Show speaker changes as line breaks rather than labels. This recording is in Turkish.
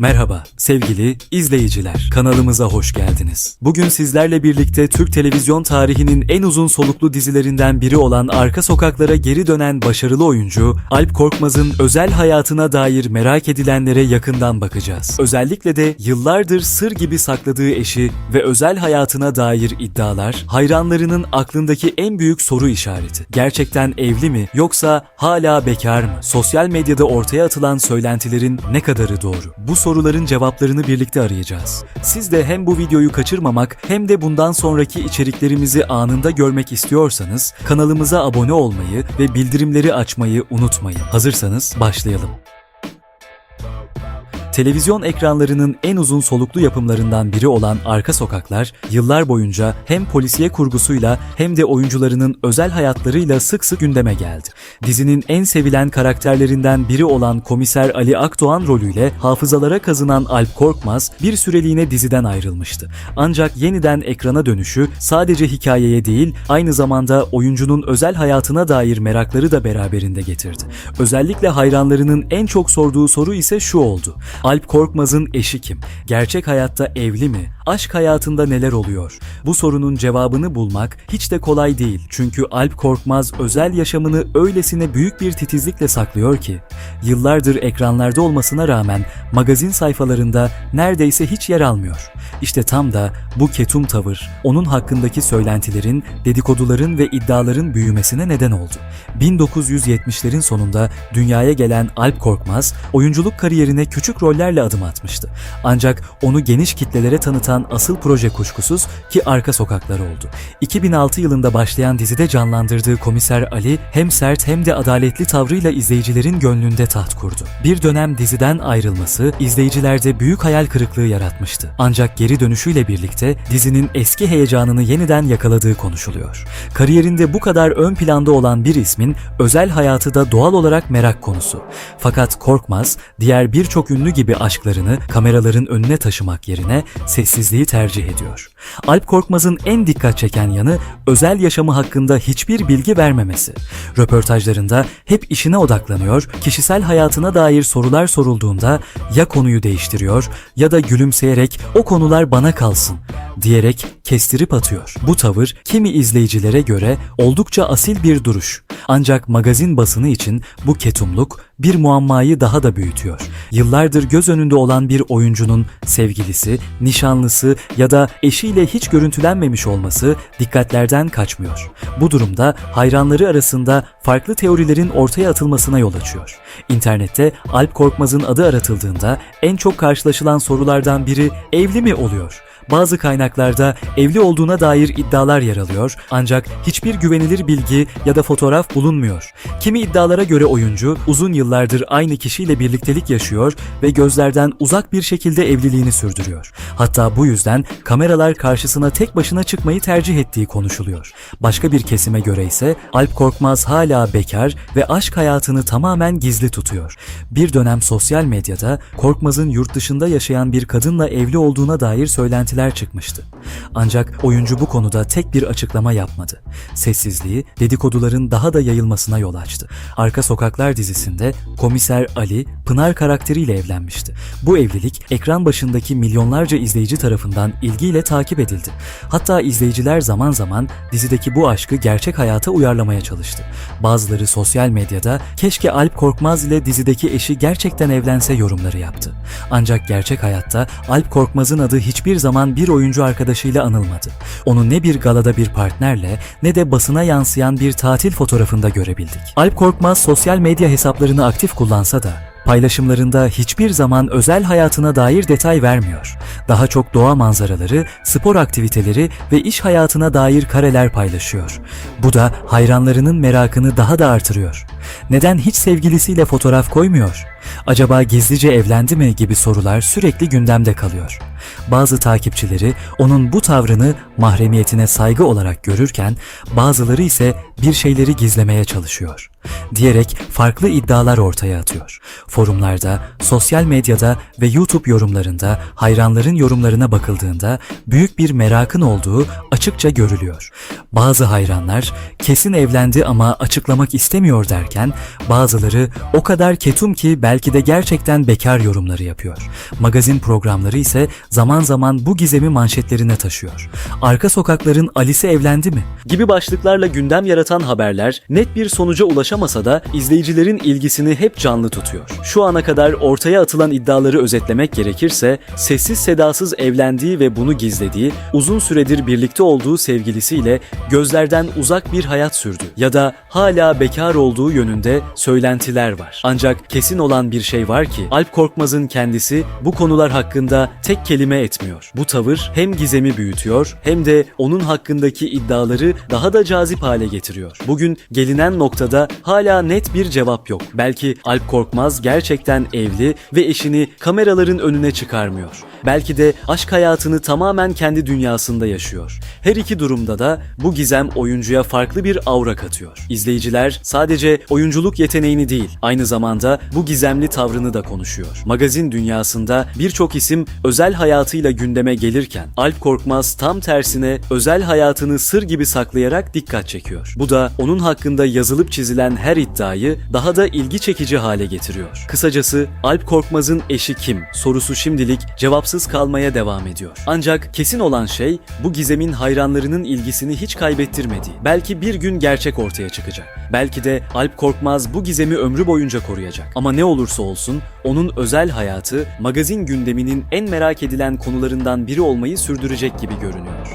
Merhaba sevgili izleyiciler. Kanalımıza hoş geldiniz. Bugün sizlerle birlikte Türk televizyon tarihinin en uzun soluklu dizilerinden biri olan Arka Sokaklara geri dönen başarılı oyuncu Alp Korkmaz'ın özel hayatına dair merak edilenlere yakından bakacağız. Özellikle de yıllardır sır gibi sakladığı eşi ve özel hayatına dair iddialar hayranlarının aklındaki en büyük soru işareti. Gerçekten evli mi yoksa hala bekar mı? Sosyal medyada ortaya atılan söylentilerin ne kadarı doğru? Bu soruların cevaplarını birlikte arayacağız. Siz de hem bu videoyu kaçırmamak hem de bundan sonraki içeriklerimizi anında görmek istiyorsanız kanalımıza abone olmayı ve bildirimleri açmayı unutmayın. Hazırsanız başlayalım. Televizyon ekranlarının en uzun soluklu yapımlarından biri olan Arka Sokaklar, yıllar boyunca hem polisiye kurgusuyla hem de oyuncularının özel hayatlarıyla sık sık gündeme geldi. Dizinin en sevilen karakterlerinden biri olan komiser Ali Akdoğan rolüyle hafızalara kazınan Alp Korkmaz bir süreliğine diziden ayrılmıştı. Ancak yeniden ekrana dönüşü sadece hikayeye değil, aynı zamanda oyuncunun özel hayatına dair merakları da beraberinde getirdi. Özellikle hayranlarının en çok sorduğu soru ise şu oldu. Alp Korkmaz'ın eşi kim? Gerçek hayatta evli mi? Aşk hayatında neler oluyor? Bu sorunun cevabını bulmak hiç de kolay değil. Çünkü Alp Korkmaz özel yaşamını öylesine büyük bir titizlikle saklıyor ki yıllardır ekranlarda olmasına rağmen magazin sayfalarında neredeyse hiç yer almıyor. İşte tam da bu ketum tavır onun hakkındaki söylentilerin, dedikoduların ve iddiaların büyümesine neden oldu. 1970'lerin sonunda dünyaya gelen Alp Korkmaz, oyunculuk kariyerine küçük rollerle adım atmıştı. Ancak onu geniş kitlelere tanıtan asıl proje kuşkusuz ki Arka Sokaklar oldu. 2006 yılında başlayan dizide canlandırdığı komiser Ali hem sert hem de adaletli tavrıyla izleyicilerin gönlünde taht kurdu. Bir dönem diziden ayrılması izleyicilerde büyük hayal kırıklığı yaratmıştı. Ancak geri dönüşüyle birlikte dizinin eski heyecanını yeniden yakaladığı konuşuluyor. Kariyerinde bu kadar ön planda olan bir ismin özel hayatı da doğal olarak merak konusu. Fakat Korkmaz, diğer birçok ünlü gibi aşklarını kameraların önüne taşımak yerine sessizliği tercih ediyor. Alp Korkmaz'ın en dikkat çeken yanı özel yaşamı hakkında hiçbir bilgi vermemesi. Röportajlarında hep işine odaklanıyor, kişisel hayatına dair sorular sorulduğunda ya konuyu değiştiriyor ya da gülümseyerek o konular bana kalsın diyerek kestirip atıyor. Bu tavır kimi izleyicilere göre oldukça asil bir duruş. Ancak magazin basını için bu ketumluk bir muammayı daha da büyütüyor. Yıllardır göz önünde olan bir oyuncunun sevgilisi, nişanlısı ya da eşiyle hiç görüntülenmemiş olması dikkatlerden kaçmıyor. Bu durumda hayranları arasında farklı teorilerin ortaya atılmasına yol açıyor. İnternette Alp Korkmaz'ın adı aratıldığında en çok karşılaşılan sorulardan biri evli mi oluyor? Bazı kaynaklarda evli olduğuna dair iddialar yer alıyor ancak hiçbir güvenilir bilgi ya da fotoğraf bulunmuyor. Kimi iddialara göre oyuncu uzun yıllardır aynı kişiyle birliktelik yaşıyor ve gözlerden uzak bir şekilde evliliğini sürdürüyor. Hatta bu yüzden kameralar karşısına tek başına çıkmayı tercih ettiği konuşuluyor. Başka bir kesime göre ise Alp Korkmaz hala bekar ve aşk hayatını tamamen gizli tutuyor. Bir dönem sosyal medyada Korkmaz'ın yurt dışında yaşayan bir kadınla evli olduğuna dair söylentiler çıkmıştı. Ancak oyuncu bu konuda tek bir açıklama yapmadı. Sessizliği dedikoduların daha da yayılmasına yol açtı. Arka Sokaklar dizisinde komiser Ali Pınar karakteriyle evlenmişti. Bu evlilik ekran başındaki milyonlarca izleyici tarafından ilgiyle takip edildi. Hatta izleyiciler zaman zaman dizideki bu aşkı gerçek hayata uyarlamaya çalıştı. Bazıları sosyal medyada keşke Alp Korkmaz ile dizideki eşi gerçekten evlense yorumları yaptı. Ancak gerçek hayatta Alp Korkmaz'ın adı hiçbir zaman bir oyuncu arkadaşıyla anılmadı. Onu ne bir galada bir partnerle ne de basına yansıyan bir tatil fotoğrafında görebildik. Alp Korkmaz sosyal medya hesaplarını aktif kullansa da paylaşımlarında hiçbir zaman özel hayatına dair detay vermiyor. Daha çok doğa manzaraları, spor aktiviteleri ve iş hayatına dair kareler paylaşıyor. Bu da hayranlarının merakını daha da artırıyor. Neden hiç sevgilisiyle fotoğraf koymuyor? Acaba gizlice evlendi mi gibi sorular sürekli gündemde kalıyor. Bazı takipçileri onun bu tavrını mahremiyetine saygı olarak görürken bazıları ise bir şeyleri gizlemeye çalışıyor diyerek farklı iddialar ortaya atıyor. Forumlarda, sosyal medyada ve YouTube yorumlarında hayranların yorumlarına bakıldığında büyük bir merakın olduğu açıkça görülüyor. Bazı hayranlar kesin evlendi ama açıklamak istemiyor derken bazıları o kadar ketum ki belki de gerçekten bekar yorumları yapıyor. Magazin programları ise zaman zaman bu gizemi manşetlerine taşıyor. Arka sokakların Alice evlendi mi? Gibi başlıklarla gündem yaratan haberler net bir sonuca ulaşamasa da izleyicilerin ilgisini hep canlı tutuyor. Şu ana kadar ortaya atılan iddiaları özetlemek gerekirse sessiz sedasız evlendiği ve bunu gizlediği, uzun süredir birlikte olduğu sevgilisiyle gözlerden uzak bir hayat sürdü ya da hala bekar olduğu yönünde söylentiler var. Ancak kesin olan bir şey var ki Alp Korkmaz'ın kendisi bu konular hakkında tek kelime etmiyor. Bu tavır hem gizemi büyütüyor hem de onun hakkındaki iddiaları daha da cazip hale getiriyor. Bugün gelinen noktada hala net bir cevap yok. Belki Alp Korkmaz gerçekten evli ve eşini kameraların önüne çıkarmıyor. Belki de aşk hayatını tamamen kendi dünyasında yaşıyor. Her iki durumda da bu gizem oyuncuya farklı bir aura katıyor. İzleyiciler sadece oyunculuk yeteneğini değil, aynı zamanda bu gizemli tavrını da konuşuyor. Magazin dünyasında birçok isim özel hayatıyla gündeme gelirken Alp Korkmaz tam tersine özel hayatını sır gibi saklayarak dikkat çekiyor. Bu da onun hakkında yazılıp çizilen her iddiayı daha da ilgi çekici hale getiriyor. Kısacası Alp Korkmaz'ın eşi kim sorusu şimdilik cevapsız kalmaya devam ediyor. Ancak kesin olan şey bu gizemin hayranlarının ilgisini hiç kaybettirmediği. Belki bir gün gerçek ortaya çıkacak. Belki de Alp Korkmaz bu gizemi ömrü boyunca koruyacak. Ama ne olursa olsun onun özel hayatı magazin gündeminin en merak edilen konularından biri olmayı sürdürecek gibi görünüyor.